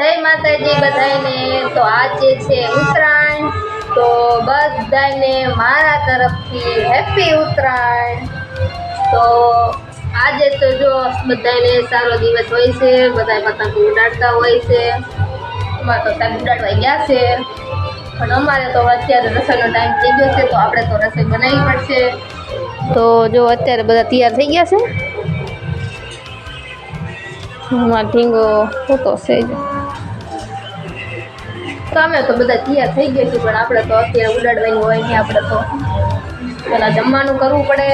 જય માતાજી બધાને તો આજે છે ઉત્તરાયણ, તો બધાને મારા તરફથી હેપી ઉત્તરાયણ. તો આજે તો જો બધાને સારો દિવસ હોય છે બધા પતંગ ઉડાડતા હોય છે. અમારે તો સાહેબ ઉડાડવા ગયા છે. પણ અમારે તો અત્યારે રસોઈનો ટાઈમ થઈ ગયો છે, તો આપણે તો રસોઈ બનાવવી પડશે. તો જો અત્યારે બધા તૈયાર થઈ ગયા છે. માં ઢીંગો હોતો છે જ. તો અમે તો બધા તૈયાર થઈ ગયા છીએ પણ આપણે તો અત્યારે ઉડાડવાનું હોય નહીં આપણે તો પહેલાં જમવાનું કરવું પડે.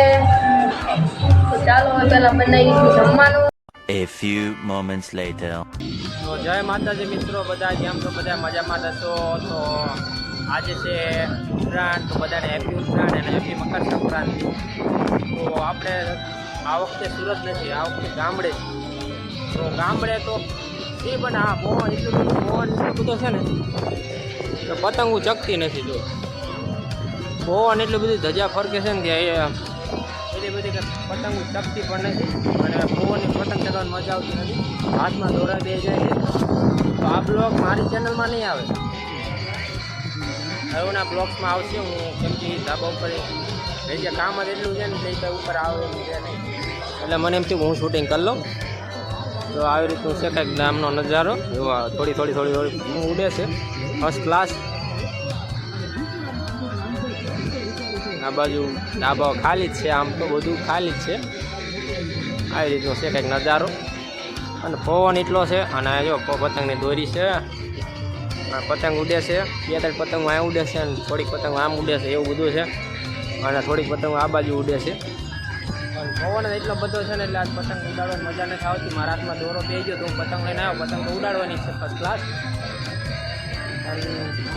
તો ચાલો હવે પહેલાં બનાવી દીધું જમવાનું. A few moments later. તો જય માતાજી મિત્રો બધા જેમ તો બધા મજામાં થશો તો આજે છે ઉત્તરાયણ તો બધાને હેપી ઉત્તરાયણ અને હેપી મકર સંક્રાંતિ. તો આપણે આ વખતે સુરત નથી આ વખતે ગામડે. તો ગામડે તો એ પણ આ મોન એટલું બધું પવન એટલું બધું છે ને તો પતંગો ચકતી નથી જો. મોન એટલું બધું ધજા ફરકે છે ને ત્યાં એ એટલી બધી કે પતંગો ચકતી પણ નથી અને પવનની પતંગ ચગાવવાની મજા આવતી નથી. હાથમાં દોરા બે જાય તો આ બ્લોગ મારી ચેનલમાં નહીં આવે. હવેના બ્લોગ્સમાં આવશે, હું કેમ કે ધાબા ઉપર જે કામ જ એટલું છે ને, એટલે ઉપર આવે છે નહીં. એટલે મને એમ થયું હું શૂટિંગ કરી લઉં. તો આવી રીતનું છે કંઈક ગામનો નજારો. એવા થોડી થોડી થોડી થોડી ઉડે છે. ફર્સ્ટ ક્લાસ આ બાજુ ડાબા ખાલી જ છે, આમ તો બધું ખાલી જ છે. આવી રીતનો છે કંઈક નજારો. અને પવન એટલો છે, અને જો પતંગની દોરી છે. પતંગ ઉડે છે, બે, ત્રણ પતંગ આ ઉડે છે, અને થોડીક પતંગ આમ ઉડે છે, એવું બધું છે. અને થોડીક પતંગ આ બાજુ ઉડે છે. પણ પવન એટલો બધો છે ને એટલે આજ પતંગ ઉડાડવાની મજા નથી આવતી. મારા હાથમાં દોરો બે ગયો તો હું પતંગ લઈને આવ્યો. પતંગ તો ઉડાડવાની છે ફર્સ્ટ ક્લાસ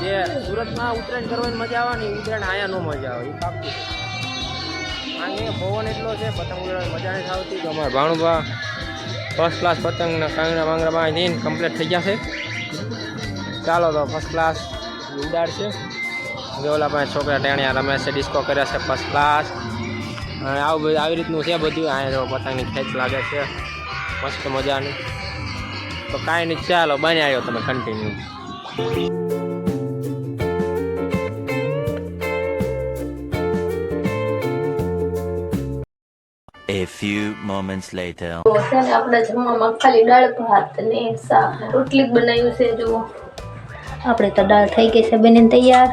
જે સુરતમાં ઉત્તરાયણ કરવાની મજા આવે ને ઉત્તરાયણ અહીંયા ન મજા આવે, એ પાકું અહીંયા પવન એટલો છે, પતંગ ઉડાડવાની મજા નથી આવતી. તો અમારા ભાણુભા ફર્સ્ટ ક્લાસ પતંગના કાંગડા બાંગડા બાંધીને કમ્પ્લીટ થઈ ગયા છે. ચાલો તો ફર્સ્ટ ક્લાસ ઉડાડશે. જે ઓલા પાસે છોકરા ટેણિયા રમે છે ડિસ્કો કર્યા છે ફર્સ્ટ ક્લાસ અને આવું બધું આવી રીતનું છે બધું. અહીંયા જો પતંગની ખેંચ લાગે છે. મસ્ત મજાની. તો કાંઈ નહીં ચાલો બની આવ્યો તમે continue A few moments later. તો છે ને આપણે જમવામાં ખાલી દાળ ભાત ને શાક. ને રોટલી જ બનાવ્યું છે જુઓ. આપણે તો દાળ થઈ ગઈ છે બનીને તૈયાર.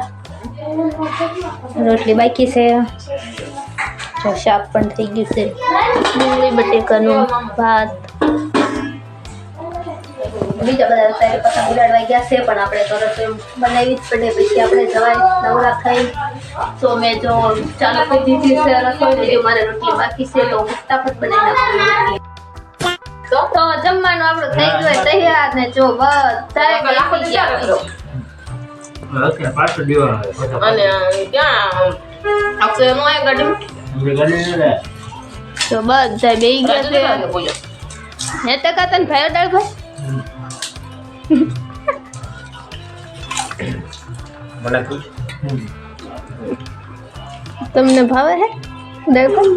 રોટલી બાકી છે. જો શાક પણ થઈ ગયું છે. ડુંગળી બટેકાનું ભાત. બીજા બધા અત્યારે પતંગ ઉડાડવા ગયા છે પણ આપણે તો રસોઈ બનાવી જ પડે. પછી આપણે જવાય નવરા થઈ. તો મેં જો ચાલુ કરી દીધી છે રસોઈ. જો મારે રોટલી બાકી છે તો ફટાફટ બનાવી નાખું. તો જમવાનું આપણું થઈ ગયું તૈયાર ને જો ગયા. દેવાનો અને ત્યાં ગાડી તો બધા બેસી ગયા છે હે ટકા તને ભાઈ દાળ ભાઈ મને પૂછ તમને ભાવે હે દાળ ભાઈ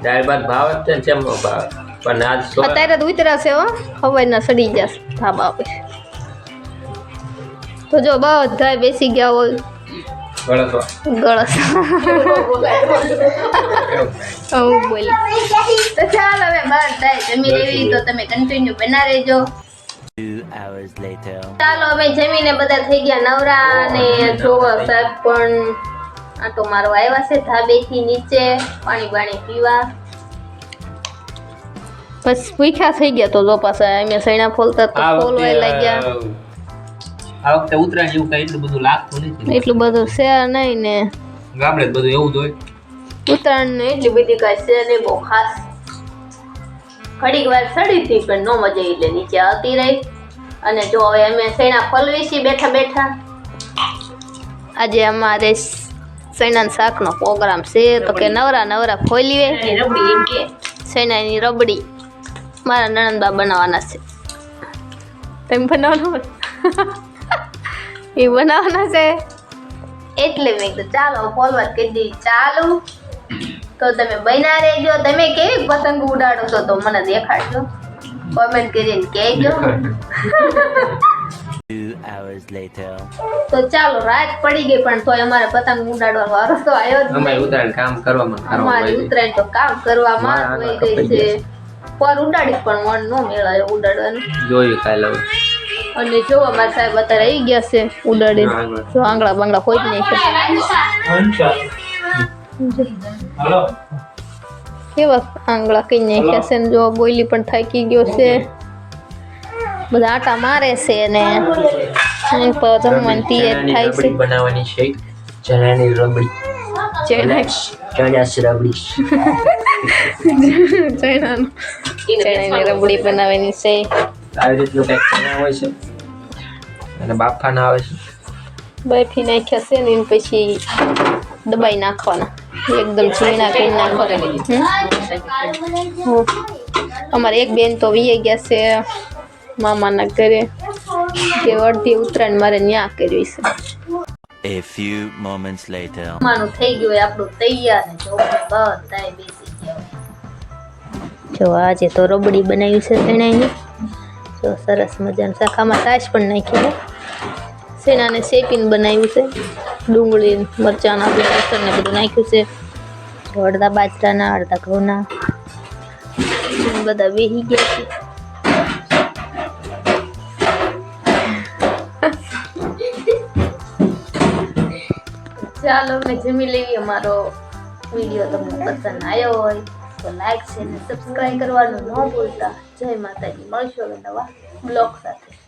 દાળ ભાત ભાવે જ છે ને ચેમ નો ભાવે પણ આજ સો અત્યારે તો ઉતરાશે હો હવાઈના સડી જશે ધાબા પર તો જો બધા બેસી ગયા હોય ગળતો ગળસ. હું બોલી. તો ચાલ હવે બાર થાય. જમી લેવી તો તમે કન્ટિન્યુ બના રહેજો. Two hours later. ચાલો અમે જમીને બધા થઈ ગયા નવરા અને જોવા સાહેબ પણ આટો મારો આવ્યા છે ધાબેથી નીચે પાણી બાણી પીવા. બસ ભૂખ્યા થઈ ગયા તો જો પાસે અમે સૈણા ફોલતા તો ફોલવાય લાગ્યા. આ વખતે ઉત્તરાયણ જેવું કઈ એટલું બધું લાગતું નથી. એટલું બધું છે નહીં ને. ગામડે બધું એવું જ હોય. ઉત્તરાયણ ને એટલી બધી કાંઈ છે નહીં બહુ ખાસ. ઘડીક વાર સડી હતી પણ નો મજા એટલે નીચે આવતી રહી. અને જો હવે અમે સૈણા ફલવી છીએ બેઠા બેઠા. આજે અમારે સૈણા શાકનો પ્રોગ્રામ છે તો કે નવરા નવરા ફોલીએ રબડી એમ રબડી મારા નણંદબા બનાવવાના છે. તમે બનાવવાનો એ બનાવવાના છે? એટલે મેં કીધું ચાલો ફોલવા કરી દઈ ચાલુ. તો તમે બન્યા રહેજો. તમે કેવી પતંગ ઉડાડો છો તો મને દેખાડજો. કોમેન્ટ કરીને કહેજો. Hours later. તો ચાલો રાત પડી ગઈ પણ તોય અમારે પતંગ ઉડાડવાનો વારો તો આવ્યો જ અમારે નહીં. કામ કરવામાં અમારે ઉતરાયણ તો કામ કરવામાં મારા ગઈ છે. પર ઉડાડી પણ મન નો મેળાયો ઉડાડવાનું. જોયું કાલે. અને જો અમારા સાહેબ અત્યારે આવી ગયા છે ઉડાડી. જો આંગળા બાંગળા હોય જ નહીં છે કેવા આંગળા કઈ નાખ્યા છે ને જો ગોયલી પણ થાકી ગયો છે. બધા આટા મારે છે ને. જમવાની તૈયાર થાય છે. રબડી બનાવવાની છે. ચણાની રબડી. ચણા. ચણા રબડી. ચણાની રબડી બનાવવાની છે. આવી રીતનું કંઈક ચણા હોય છે? અને બાફાના આવે છે? બરફી નાખ્યા છે ને એને પછી દબાઈ નાખવાના. એકદમ ઝીણા કરી નાખવાના. અમારે એક બેન તો વીએ ગયા છે મામાના ઘરે. કે અડધી ઉત્તરાયણ મારે ન્યા કરવી છે. A few moments later. જમવાનું થઈ ગયું આપણું તૈયાર ને જો બધાય બેસી ગયા જો આજે તો રબડી બનાવ્યું છે શેણાની જો, સરસ મજાનું શાખામાં તાશ પણ નાખી સેનાને શેપીને બનાવ્યું છે. ડુંગળી, મરચાંના આપણે લસણ ને બધું નાખ્યું છે. અડધા બાજરાના, અડધા ઘઉંના. બધા વેહી ગયા છે. ચાલો મેં જમી લેવી અમારો વીડિયો તમને પસંદ આવ્યો હોય તો લાઈક શેર અને સબસ્ક્રાઈબ કરવાનું ન ભૂલતા. જય માતાજી. મળશો નવા બ્લોગ સાથે.